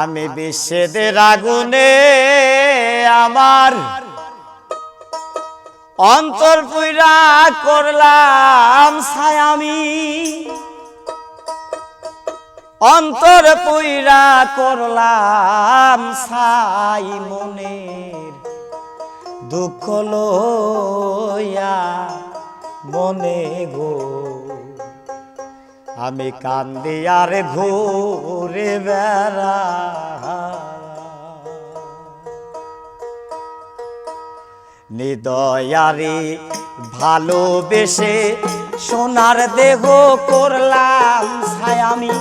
আমি বিচ্ছেদের আগুনে আমার অন্তর পুইরা করলাম ছায়ামি। অন্তর পুইরা করলাম ছাই মনের দুঃখ লইয়া মনে গো। আমি কান্দি আর ঘুরে বেড়া। নিদয়ারি ভালোবেসে সোনার দেহ করলাম ছায়ামি।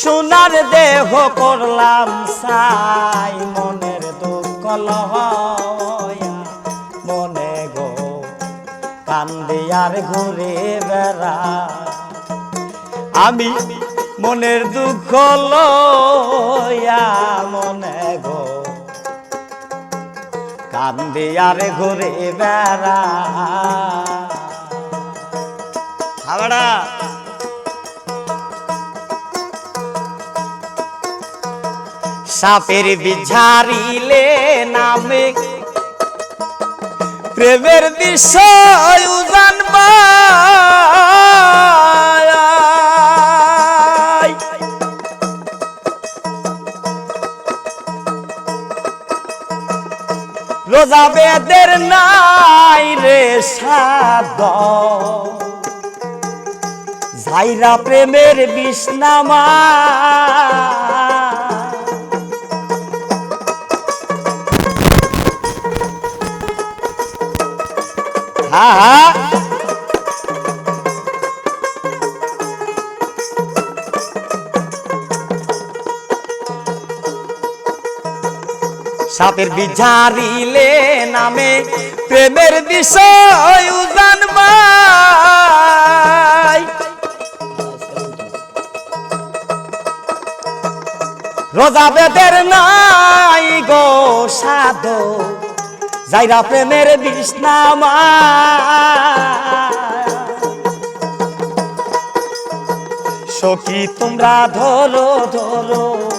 সোনার দেহ করলাম সাই মনের দুঃখ লহয়া কান্দে আর ঘুরে বেড়া। আমি মনের দুঃখ লয়া মনে গো। কান্দে আর ঘুরে বেড়া। হাওড়া। সাপের বিঝারিলে নামে প্রেমের বিষয় জানবা রোজা বেদের নাই রে সাদ ঝাইরা প্রেমের বিষ্ণামা হ্যাঁ সাপের বিঝারিলে নামে প্রেমের বিষয় জানবাই রোজা বেদের নাই গো সাধো যাইরা প্রেমের বিষ্ণামা সখী, তোমরা ধরো ধরো।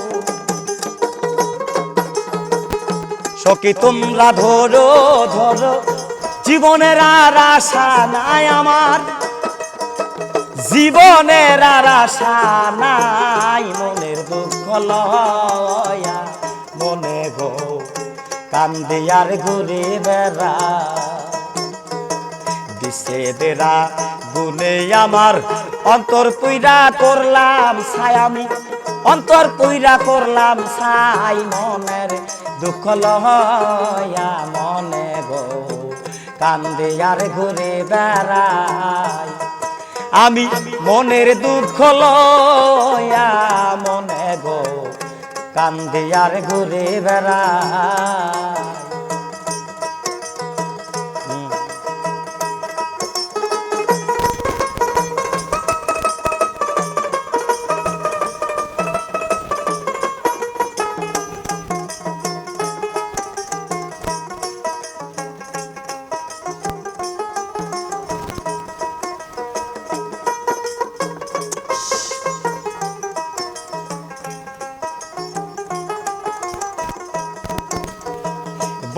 সখী, তোমরা ধরো ধরো। জীবনের আর আশা নাই আমার। জীবনের আর আশা নাই। মনের দুঃখ লয়া মনে গো কান্দে ঘুরে বেড়া। বিচ্ছেদেরা গুনে আমার, অন্তর পুইরা করলাম ছায়ামি অন্তর পুইরা করলাম ছাই মনের, দুঃখ লয়া মনে গো। কান্দে আর ঘুরে বেড়াই। আমি মনের দুঃখ লয়া মনে গো। কান্দে আর ঘুরে বেড়াই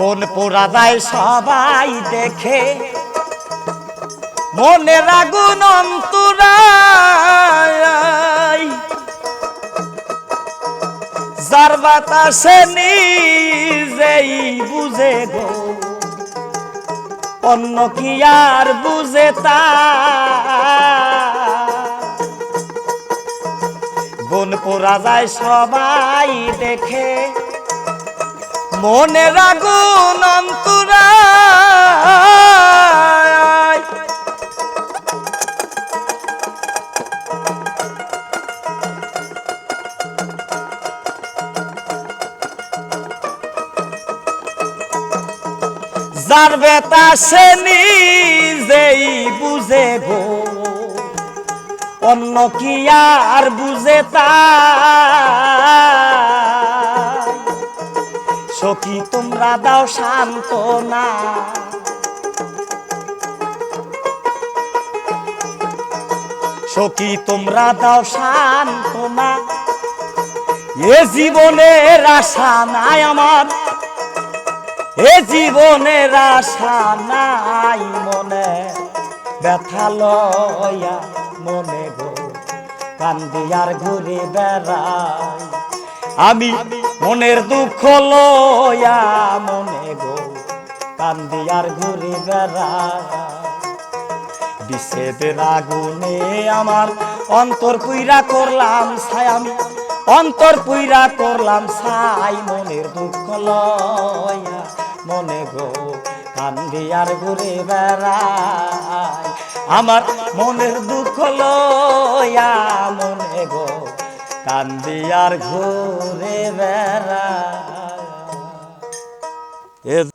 বন পোড়া সবাই দেখে। মনে রাগুন অন্তরায়। যার বাতাসে নিজেই বুঝে গো। অন্য কি আর বুঝে তা? বন পোড়া যায় সবাই দেখে। মনে রাগুন অন্তরায়। যার বেতা সে নিজেই বুঝে গো। অন্য কি আর বুঝে তা সখী তোমরা দাও শান্ত না সখী, তোমরা দাও সান্ত্বনা। এ জীবনের আশা নাই আমার, এ জীবনের আশা নাই মনে। ব্যথা লয়া মনে গো কান্দিয়ার ঘুরে বেড়াই। আমি মনের দুঃখ লয়া মনে গো কান্দিয়ার ঘুরে বেড়াই বিষেদের আগুনে আমার অন্তর পুইরা করলাম ছাই, আমি অন্তর পুইরা করলাম ছাই, মনের দুঃখ লয়া মনে গো, কান্দি আর ঘুরে বেড়াই আমার মনের দুঃখ লয়া মনে গো কান্দি আর ঘুরে বেড়া